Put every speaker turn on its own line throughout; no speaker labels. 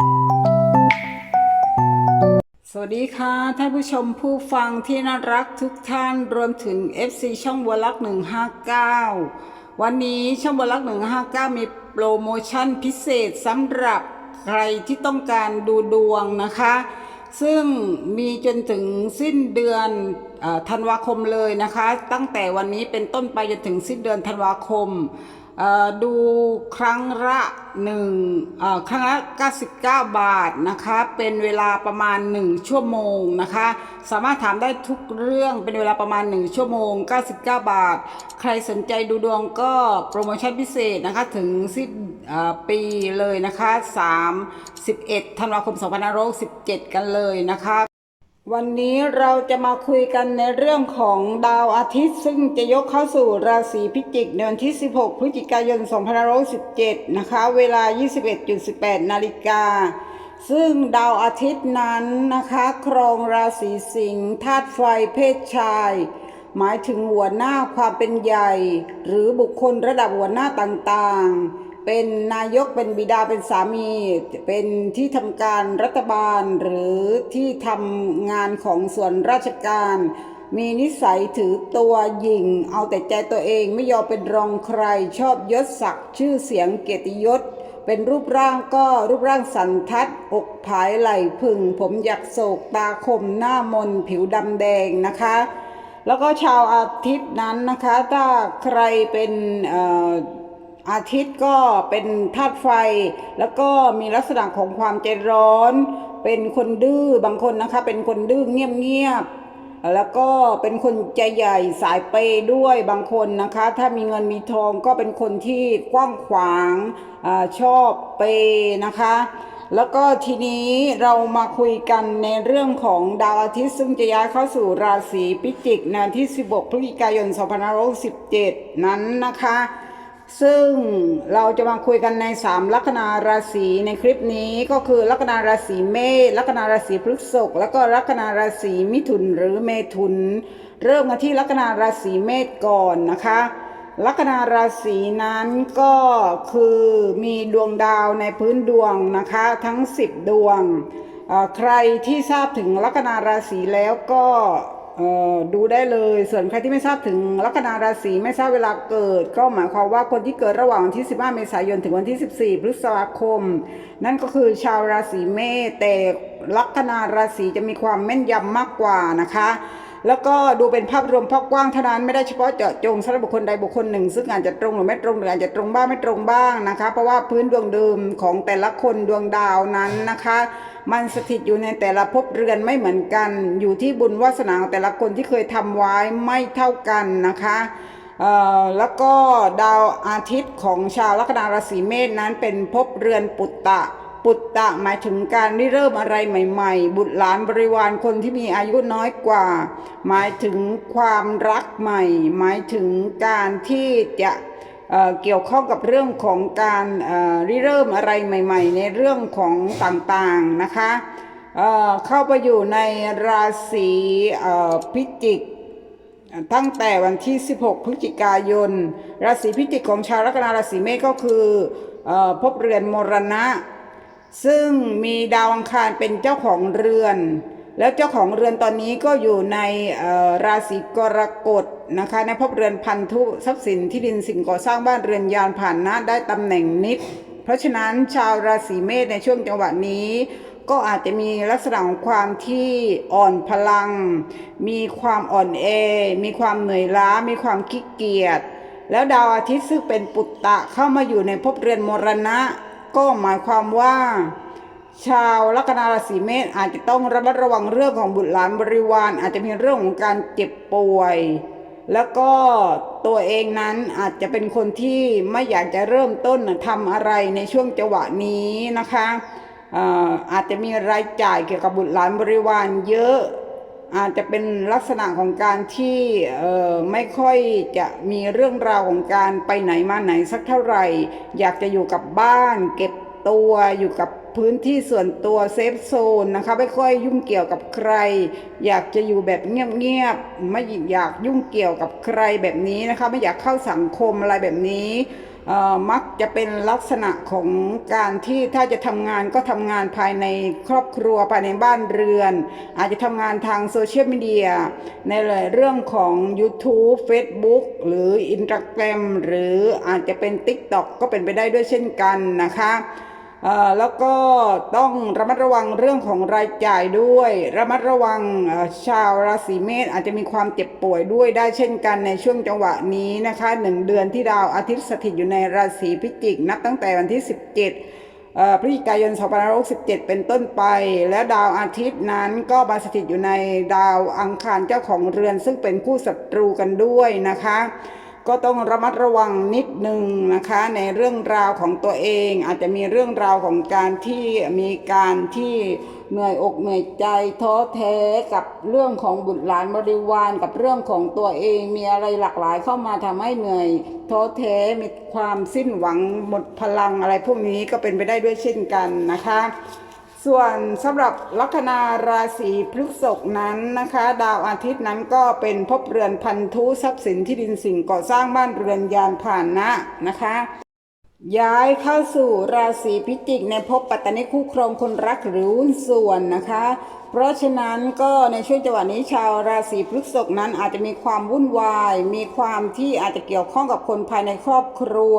สวัสดีค่ะ ท่านผู้ชมผู้ฟังที่น่ารักทุกท่านรวมถึง FC ช่องบัวลัก159วันนี้ช่องบัวลัก159มีโปรโมชั่นพิเศษสำหรับใครที่ต้องการดูดวงนะคะ ซึ่งมีจนถึงสิ้นเดือนอธันวาคมเลยนะคะ ตั้งแต่วันนี้เป็นต้นไปจนถึงสิ้นเดือนธันวาคม ดูครั้งละหนึ่งครั้งละ99 บาทนะคะ เป็นเวลาประมาณ 1 ชั่วโมงนะคะ สามารถถามได้ทุกเรื่องเป็นเวลาประมาณ 1 ชั่วโมง 99 บาท ใครสนใจดูดวงก็โปรโมชั่นพิเศษนะคะถึงสิ้นปีเลยนะคะ 31ธันวาคม2567กันเลยนะคะ วันนี้เราจะมาคุยกันในเรื่องของดาวอาทิตย์ ซึ่งจะยกเข้าสู่ราศีพิจิกในวันที่ 16 พฤศจิกายน 2517 นะคะ เวลา 21.18 นาฬิกา ซึ่งดาวอาทิตย์นั้นนะคะ ครองราศีสิงห์ธาตุไฟเพศชาย หมายถึงหัวหน้าความเป็นใหญ่ หรือบุคคลระดับหัวหน้าต่างๆ เป็นนายกเป็นบิดาเป็นสามี เป็นที่ทำการรัฐบาล หรือที่ทำงานของส่วนราชการ มีนิสัยถือตัวหยิ่ง เอาแต่ใจตัวเองไม่ยอมเป็นรองใครชอบยศศักดิ์ชื่อเสียงเกียรติยศ เป็นรูปร่างก็รูปร่างสันทัด อกผายไหล่พึงผมหยักโศกตาคมหน้ามนผิวดำแดงนะคะแล้วก็ชาวอาทิตย์นั้นนะคะ ถ้าใครเป็น อาทิตย์ก็เป็นธาตุไฟ แล้วก็มีลักษณะของความใจร้อน เป็นคนดื้อบางคนนะคะ เป็นคนดื้อเงียบๆแล้วก็เป็นคนใจใหญ่สายเปย์ด้วยบางคนนะคะ ถ้ามีเงินมีทองก็เป็นคนที่กว้างขวางอชอบเปย์นะคะ แล้วก็ทีนี้เรามาคุยกันในเรื่องของดาวอาทิตย์ซึ่งจะย้ายเข้าสู่ราศีพิจิกในวันที่ 16 พฤศจิกายน 2517 นั้นนะคะ ซึ่งเราจะมาคุยกันใน 3 ลัคนาราศีในคลิปนี้ก็คือลัคนาราศีเมษลัคนาราศีพฤษภแล้วก็ลัคนาราศีมิถุนหรือเมถุน เริ่มกันที่ลัคนาราศีเมษก่อนนะคะลัคนาราศีนั้นก็คือมีดวงดาวในพื้นดวงนะคะทั้ง 10 ดวง ใครที่ทราบถึงลัคนาราศีแล้วก็ ออดูได้เลย ส่วนใครที่ไม่ทราบถึงลัคนาราศีไม่ทราบเวลาเกิด ก็หมายความว่าคนที่เกิดระหว่างวันที่ 15 เมษายนถึงวันที่ 14 พฤษภาคม นั่นก็คือชาวราศีเมษแต่ลัคนาราศีจะมีความแม่นยำมากกว่านะคะ แล้วก็ดูเป็นภาพรวมภาพกว้างเท่านั้นไม่ได้เฉพาะเจาะจงสำหรับบุคคลใดบุคคลหนึ่ง ซึ่งอาจจะตรงหรือไม่ตรงหรืออาจจะตรงบ้างไม่ตรงบ้างนะคะ เพราะว่าพื้นดวงเดิมของแต่ละคนดวงดาวนั้นนะคะ มันสถิตอยู่ในแต่ละภพเรือนไม่เหมือนกัน อยู่ที่บุญวาสนาของแต่ละคนที่เคยทำไว้ไม่เท่ากันนะคะแล้วก็ดาวอาทิตย์ของชาวลัคนาราศีเมษนั้นเป็นภพเรือนปุตตะ ปุตตะหมายถึงการริเริ่มอะไรใหม่ ๆ บุตรหลานบริวารคนที่มีอายุน้อยกว่า หมายถึงความรักใหม่ หมายถึงการที่จะเเกี่ยวข้องกับเรื่องของการเริเริ่มอะไรใหม่ ๆ ในเรื่องของต่างๆนะคะเเข้าไปอยู่ในราศีพิจิกตั้งแต่วันที่ 16 พฤศจิกายน ราศีพิจิกของชาวลัคนาราศีเมษก็คือเออพบเรือนมรณะ ซึ่งมีดาวอังคารเป็นเจ้าของเรือน แล้วเจ้าของเรือนตอนนี้ก็อยู่ในราศีกรกฎนะคะในภพเรือนพันธุทรัพย์สินที่ดินสิ่งก่อสร้างบ้านเรือนยานผ่านนะได้ตำแหน่งนิด เพราะฉะนั้นชาวราศีเมษในช่วงจังหวะนี้ก็อาจจะมีลักษณะของความที่อ่อนพลัง มีความอ่อนแอ มีความเหนื่อยล้า มีความขี้เกียจ แล้วดาวอาทิตย์ซึ่งเป็นปุตตะเข้ามาอยู่ในภพเรือนมรณะ ก็หมายความว่า ชาวลัคนาราศีเมษอาจจะต้องระมัดระวังเรื่องของบุตรหลานบริวาร อาจจะมีเรื่องของการเจ็บป่วย แล้วก็ตัวเองนั้นอาจจะเป็นคนที่ไม่อยากจะเริ่มต้นทำอะไรในช่วงจังหวะนี้นะคะอาจจะมีรายจ่ายเกี่ยวกับบุตรหลานบริวารเยอะ อาจจะเป็นลักษณะของการที่ไม่ค่อยจะมีเรื่องราวของการไปไหนมาไหนสักเท่าไหร่ อยากจะอยู่กับบ้าน เก็บตัวอยู่กับพื้นที่ส่วนตัวเซฟโซนนะคะไม่ค่อยยุ่งเกี่ยวกับใคร อยากจะอยู่แบบเงียบๆไม่อยากยุ่งเกี่ยวกับใครแบบนี้นะคะ ไม่อยากเข้าสังคมอะไรแบบนี้ มักจะเป็นลักษณะของการที่ถ้าจะทำงานก็ทำงานภายในครอบครัวภายในบ้านเรือน อาจจะทำงานทางโซเชียลมีเดียในเรื่องของ YouTube Facebook หรือ Instagram หรืออาจจะเป็น TikTok ก็เป็นไปได้ด้วยเช่นกันนะคะ แล้วก็ต้องระมัดระวังเรื่องของรายจ่ายด้วย ระมัดระวังชาวราศีเมษอาจจะมีความเจ็บป่วยด้วยได้เช่นกันในช่วงจังหวะนี้นะคะหนึ่งเดือนที่ดาวอาทิตย์สถิตอยู่ในราศีพิจิก นับตั้งแต่วันที่ 17เอ่อพฤศจิกายน 2567 เป็นต้นไป และดาวอาทิตย์นั้นก็มาสถิตอยู่ในดาวอังคารเจ้าของเรือน ซึ่งเป็นคู่ศัตรูกันด้วยนะคะ ก็ต้องระมัดระวังนิดนึงนะคะ ในเรื่องราวของตัวเอง อาจจะมีเรื่องราวของการที่มีการที่เหนื่อยอกเหนื่อยใจท้อแท้กับเรื่องของบุตรหลานบริวารกับเรื่องของตัวเอง มีอะไรหลากหลายเข้ามาทำให้เหนื่อยท้อแท้มีความสิ้นหวังหมดพลังอะไรพวกนี้ก็เป็นไปได้ด้วยเช่นกันนะคะ ส่วนสำหรับลัคนาราศีพฤษภนั้นนะคะ ดาวอาทิตย์นั้นก็เป็นภพเรือนพันธุทรัพย์สินที่ดินสิ่งก่อสร้างบ้านเรือนยานผ่านนะนะคะ ย้ายเข้าสู่ราศีพิจิกในภพปัตตานิคู่ครองคนรักหรือหุ้นส่วนนะคะ เพราะฉะนั้นก็ในช่วงจังหวะนี้ชาวราศีพฤษภนั้นอาจจะมีความวุ่นวาย มีความที่อาจจะเกี่ยวข้องกับคนภายในครอบครัว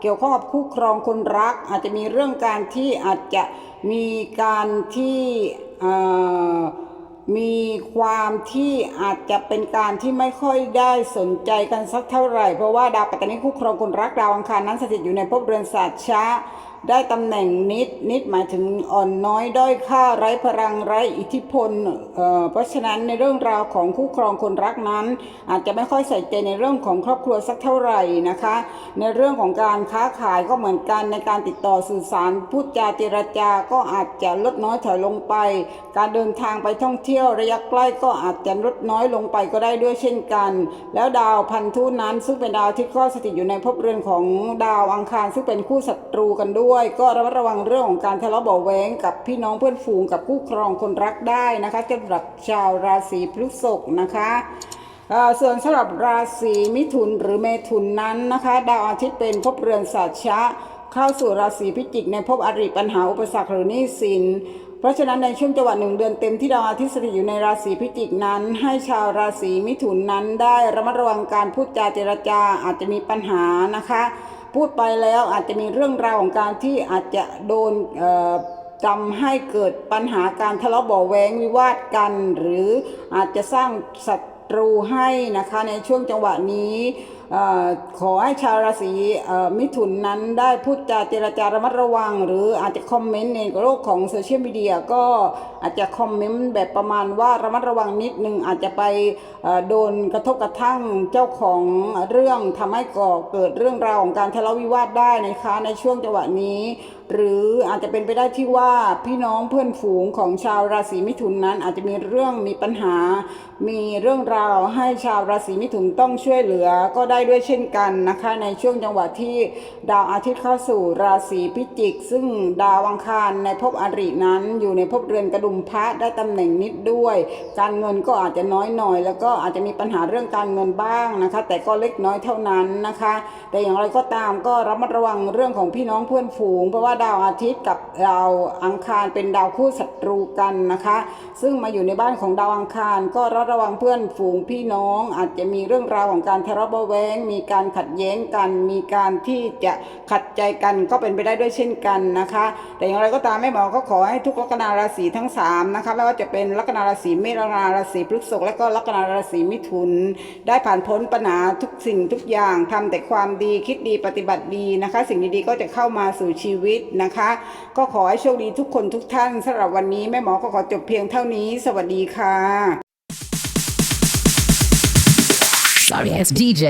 เกี่ยวข้องกับคู่ครองคนรัก อาจจะมีเรื่องการที่อาจจะมีการที่อ่อ มีความที่อาจจะเป็นการที่ไม่ค่อยได้สนใจกันสักเท่าไหร่ เพราะว่าดาวปัตตานีคู่ครองคนรักดาวอังคารนั้นสถิตอยู่ในภพเรือนศาสตร์ช้า ได้ตำแหน่งนิดนิดหมายถึงอ่อนน้อยด้อยค่าไร้พลังไร้อิทธิพลเอ่อเพราะฉะนั้นในเรื่องราวของคู่ครองคนรักนั้น อาจจะไม่ค่อยใส่ใจในเรื่องของครอบครัวสักเท่าไหร่นะคะ ในเรื่องของการค้าขายก็เหมือนกันในการติดต่อสื่อสารพูดจาเจรจาก็อาจจะลดน้อยถอยลงไป การเดินทางไปท่องเที่ยวระยะใกล้ก็อาจจะลดน้อยลงไปก็ได้ด้วยเช่นกัน แล้วดาวพันธุนั้นซึ่งเป็นดาวที่ก็สถิตอยู่ในภพเรือนของดาวอังคารซึ่งเป็นคู่ศัตรูกันด้วยก็ระมัดระวังเรื่องของการทะเลาะเบาะแว้งกับพี่น้องเพื่อนฝูงกับคู่ครองคนรักได้นะคะสำหรับชาวราศีพฤษภนะคะส่วนสำหรับราศีมิถุนหรือเมถุนนั้นนะคะ ดาวอาทิตย์เป็นภพเรือนสัตชะ เข้าสู่ราศีพิจิกในภพอริปัญหาอุปสรรคหรือหนี้สินเพราะฉะนั้นในช่วงจังหวะหนึ่งเดือนเต็มที่ดาวอาทิตย์สถิตอยู่ในราศีพิจิกนั้น ให้ชาวราศีมิถุนนั้นได้ระมัดระวังการพูดจาเจรจาอาจจะมีปัญหานะคะ พูดไปแล้วอาจจะมีเรื่องราวของการที่อาจจะโดนทำให้เกิดปัญหาการทะเลาะเบาแวงวิวาทกัน หรืออาจจะสร้างศัตรูให้นะคะในช่วงจังหวะนี้ ขอให้ชาวราศีมิถุนนั้นได้พูดจาเจรจาระมัดระวัง หรืออาจจะคอมเมนต์ในโลกของโซเชียลมีเดียก็อาจจะคอมเมนต์แบบประมาณว่าระมัดระวังนิดนึงอาจจะไปโดนกระทบกระทั่งเจ้าของเรื่องทำให้ก่อเกิดเรื่องราวของการทะเลาะวิวาทได้นะคะในช่วงจังหวะนี้หรืออาจจะเป็นไปได้ที่ว่าพี่น้องเพื่อนฝูงของชาวราศีมิถุนนั้น อาจจะมีเรื่องมีปัญหา มีเรื่องราวให้ชาวราศีมิถุนต้องช่วยเหลือก็ได้ด้วยเช่นกันนะคะ ในช่วงจังหวะที่ดาวอาทิตย์เข้าสู่ราศีพิจิก ซึ่งดาวอังคารในภพอรินั้นอยู่ในภพเรือนกระดุมพระได้ตำแหน่งนิดด้วย การเงินก็อาจจะน้อยหน่อย แล้วก็อาจจะมีปัญหาเรื่องการเงินบ้างนะคะ แต่ก็เล็กน้อยเท่านั้นนะคะ แต่อย่างไรก็ตามก็ระมัดระวังเรื่องของพี่น้องเพื่อนฝูงเพราะว่าดาวอาทิตย์กับดาวอังคารเป็นดาวคู่ศัตรูกันนะคะ ซึ่งมาอยู่ในบ้านของดาวอังคาร ก็ระระวังเพื่อนฝูงพี่น้อง อาจจะมีเรื่องราวของการทะเลาะเบาะแว้งมีการขัดแย้งกัน มีการที่จะขัดใจกันก็เป็นไปได้ด้วยเช่นกันนะคะ แต่อย่างไรก็ตามแม่หมอก็ขอให้ทุกลัคนาราศีทั้งสามนะคะไม่ว่าจะเป็นลัคนาราศีเมษลัคนาราศีพฤษภและก็ลัคนาราศีมิถุน ได้ผ่านพ้นปัญหาทุกสิ่งทุกอย่างทำแต่ความดีคิดดีปฏิบัติดีนะคะ สิ่งดีๆก็จะเข้ามาสู่ชีวิตนะคะ ก็ขอให้โชคดีทุกคนทุกท่านสำหรับวันนี้แม่หมอก็ขอจบเพียงเท่านี้ สวัสดีค่ะ
Sorry, it's DJ.